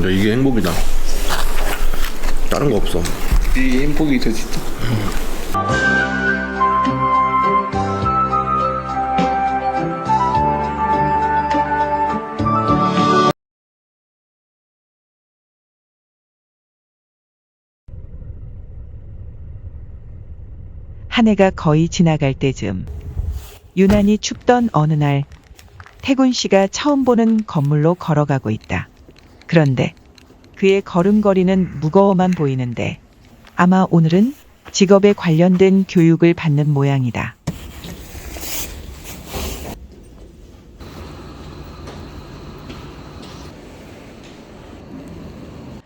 근데 이게 행복이다. 다른 거 없어. 이 행복이죠 진짜 한 해가 거의 지나갈 때쯤 유난히 춥던 어느 날 태군 씨가 처음 보는 건물로 걸어가고 있다. 그런데 그의 걸음걸이는 무거워만 보이는데 아마 오늘은 직업에 관련된 교육을 받는 모양이다.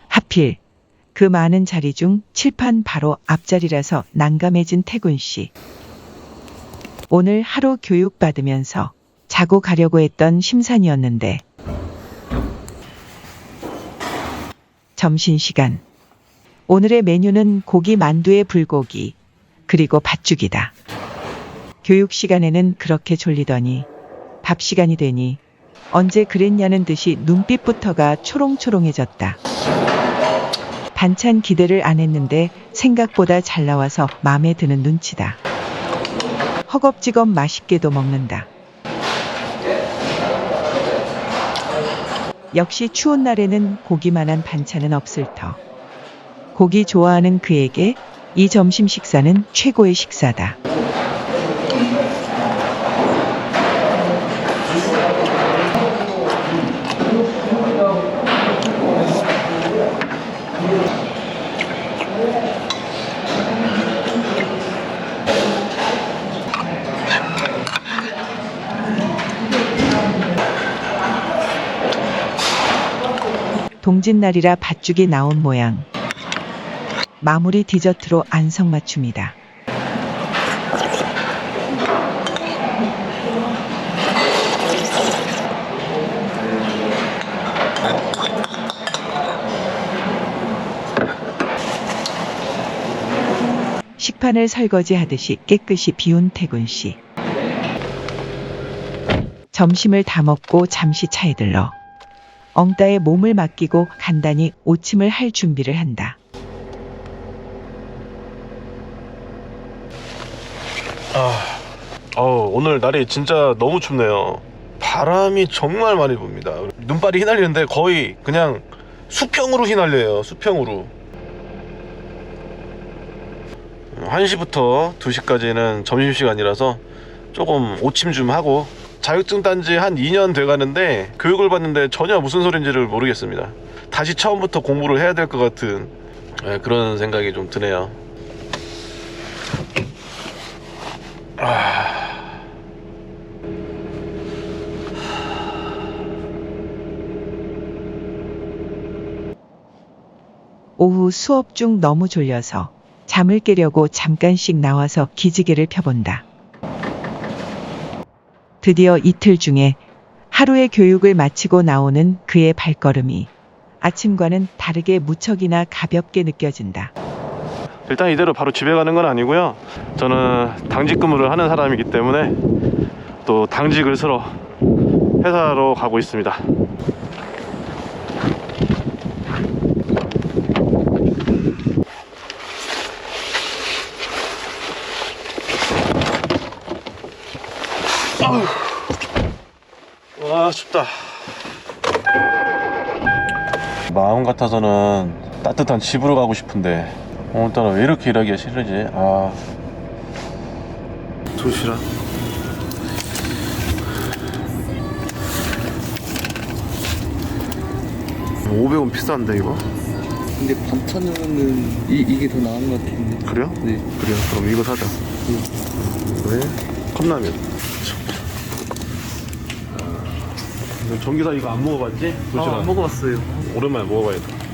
하필 그 많은 자리 중 칠판 바로 앞자리라서 난감해진 태군 씨. 오늘 하루 교육 받으면서 자고 가려고 했던 심산이었는데 점심시간. 오늘의 메뉴는 고기 만두에 불고기, 그리고 팥죽이다. 교육 시간에는 그렇게 졸리더니 밥 시간이 되니 언제 그랬냐는 듯이 눈빛부터가 초롱초롱해졌다. 반찬 기대를 안 했는데 생각보다 잘 나와서 마음에 드는 눈치다. 허겁지겁 맛있게도 먹는다. 역시 추운 날에는 고기만한 반찬은 없을 터. 고기 좋아하는 그에게 이 점심 식사는 최고의 식사다. 동짓날이라 팥죽이 나온 모양. 마무리 디저트로 안성맞춤이다. 식판을 설거지하듯이 깨끗이 비운 태군 씨. 점심을 다 먹고 잠시 차에 들러 엉따에 몸을 맡기고 간단히 오침을 할 준비를 한다. 어, 오늘 날이 진짜 너무 춥네요. 바람이 정말 많이 붑니다. 눈발이 휘날리는데 거의 그냥 수평으로 휘날려요. 수평으로. 1시부터 2시까지는 점심시간이라서 조금 오침 좀 하고 자격증 딴지 한 2년 돼 가는데 교육을 받는데 전혀 무슨 소린지를 모르겠습니다. 다시 처음부터 공부를 해야 될 것 같은 예, 그런 생각이 좀 드네요. 오후 수업 중 너무 졸려서 잠을 깨려고 잠깐씩 나와서 기지개를 펴본다. 드디어 이틀 중에 하루의 교육을 마치고 나오는 그의 발걸음이 아침과는 다르게 무척이나 가볍게 느껴진다. 일단 이대로 바로 집에 가는 건 아니고요. 저는 당직 근무를 하는 사람이기 때문에 또 당직을 쓰러 회사로 가고 있습니다. 춥다. 마음 같아서는 따뜻한 집으로 가고 싶은데 오늘따라 왜 이렇게 일하기가 싫으지? 아 도시락 (500원) 비싼데 이거? 근데 반찬으로는 이, 이게 더 나은 것 같은데 그래요? 네 그래요 그럼 이거 사자 왜? 컵라면 전기사 이거 안 먹어봤지? 도시락 아, 안 먹어봤어요 오랜만에 먹어봐야겠다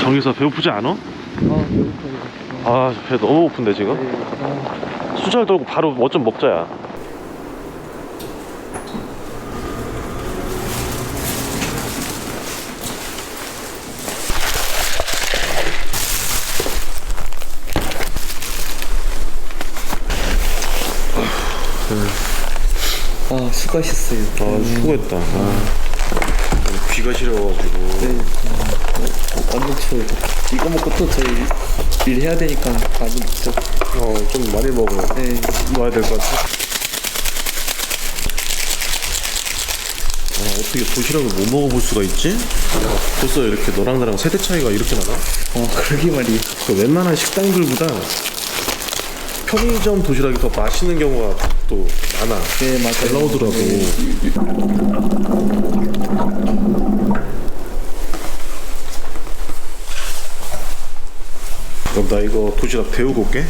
정기사 배고프지 않아? 아 배고파요 아, 배 너무 고픈데 지금? 네. 아, 수잘 돌고 바로 뭐 좀 먹자야. 아 수고하셨어요. 아 수고했다. 아, 귀가 시려가지고. 네. 어, 완전 추워요. 이거 먹고 또 저희 일 해야 되니까 많이 먹죠. 어 좀 많이 먹어. 네. 먹어야 될 것 같아. 아, 어떻게 도시락을 못 먹어볼 수가 있지? 벌써 이렇게 너랑 나랑 세대 차이가 이렇게 나나? 어 그러게 말이에요. 그 웬만한 식당들보다 편의점 도시락이 더 맛있는 경우가 또 많아. 네 맞아요. 잘 나오더라고. 네. 그럼 나 이거 도시락 데우고 올게.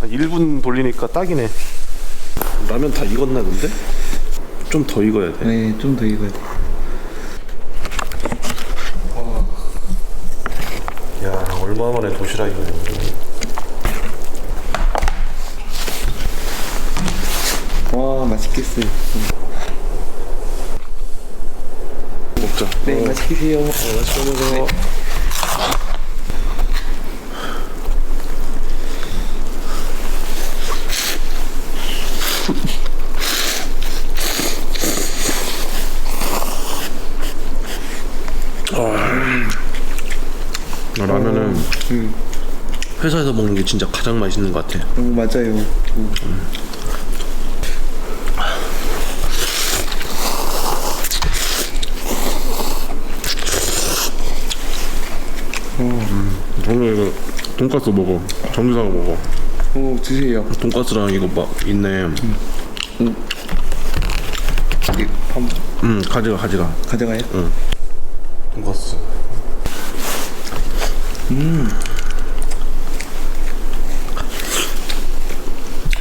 한 1분 돌리니까 딱이네. 라면 다 익었나 근데? 좀 더 익어야 돼. 네, 좀 더 익어야 돼. 야 얼마 만에 도시락이네. 와 맛있겠어요. 먹자. 네 어, 맛있게 드세요. 맛있게 먹어. 아, 라면은 음, 회사에서 먹는 게 진짜 가장 맛있는 것 같아. 어, 맞아요. 음. 오늘 이거 돈가스 먹어. 정규상 먹어. 오 드세요. 돈가스랑 이거 막 있네. 이밥 음 가져가 가져가. 가져가요? 돈가스.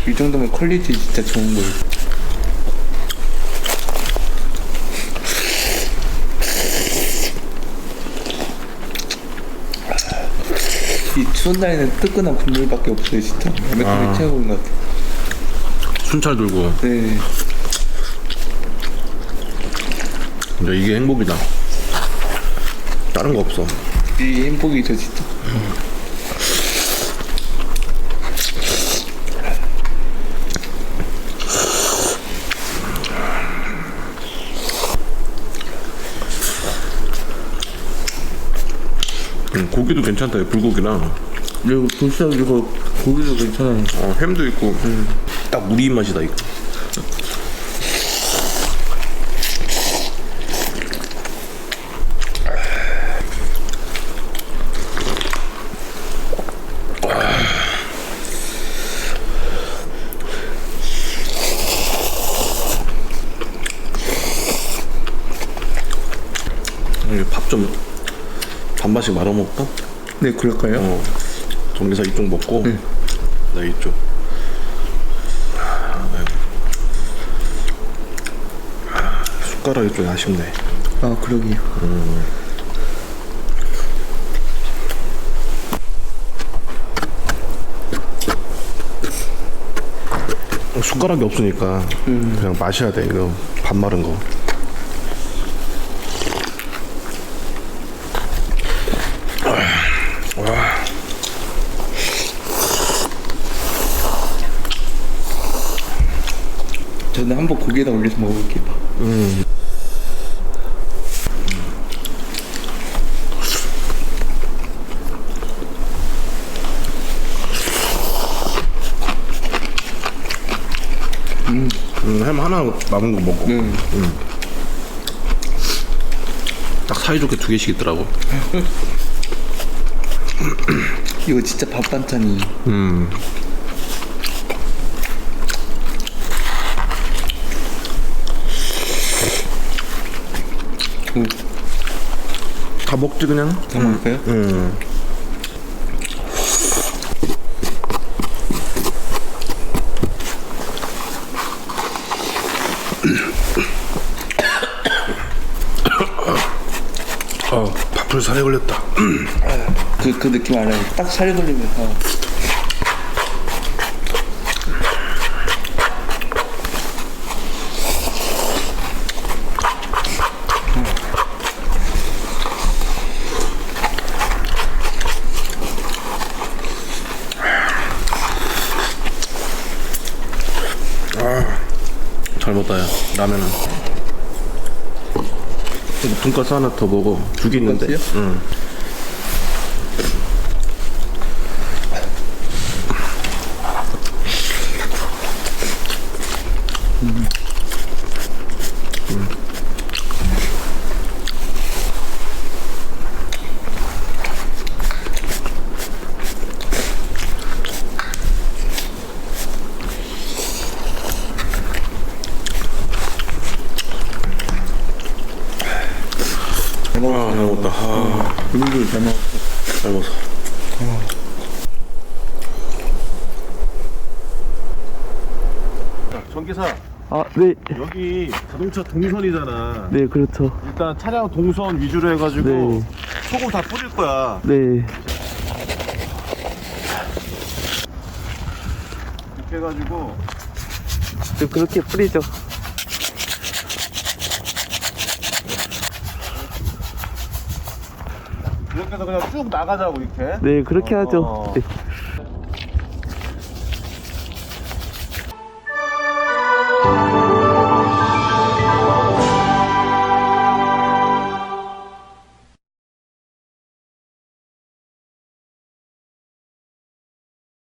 이 정도면 퀄리티 진짜 좋은 거예요. 이 추운 날에는 뜨끈한 국물밖에 없어요 진짜 라면 아. 아. 최고인 것 같아요 순찰 들고. 네 진짜 이게 행복이다. 다른 거 없어. 이 행복이죠 진짜 음, 고기도 괜찮다. 이 불고기랑. 그리고 도시락 이거 고기도 괜찮아요 어, 햄도 있고. 딱 우리 입맛이다 이거. 밥 좀 반반씩 말아 먹을까? 네 그럴까요? 어, 정리사 이쪽 먹고 나 이쪽. 아. 아, 숟가락이 좀 아쉽네. 아 그러게요 숟가락이 없으니까 그냥 마셔야 돼 이거 밥 마른 거. 한번 고기에다 올려서 먹어볼게요 음, 햄 하나 남은 거 먹어. 네. 딱 사이좋게 두 개씩 있더라고. 이거 진짜 밥 반찬이 음. 그, 다 먹지 그냥. 다 먹을까요? 음. 어, 밥풀 살에 걸렸다. 그, 그 느낌 알아요 딱 살이 걸리면서 잘 먹다 야 라면은 돈가스 하나 더 먹어 두 개 있는데 돈가스요? 응. 아, 잘 먹었다. 아, 물들 잘 먹었어. 잘 먹었어. 자, 전기사 아, 네. 여기 자동차 동선이잖아. 네, 그렇죠. 일단 차량 동선 위주로 해가지고 네. 소금 다 뿌릴 거야. 네. 이렇게 해가지고 네, 그렇게 뿌리죠. 이렇게 해서 그냥 쭉 나가자고 이렇게. 네, 그렇게 어. 하죠. 네.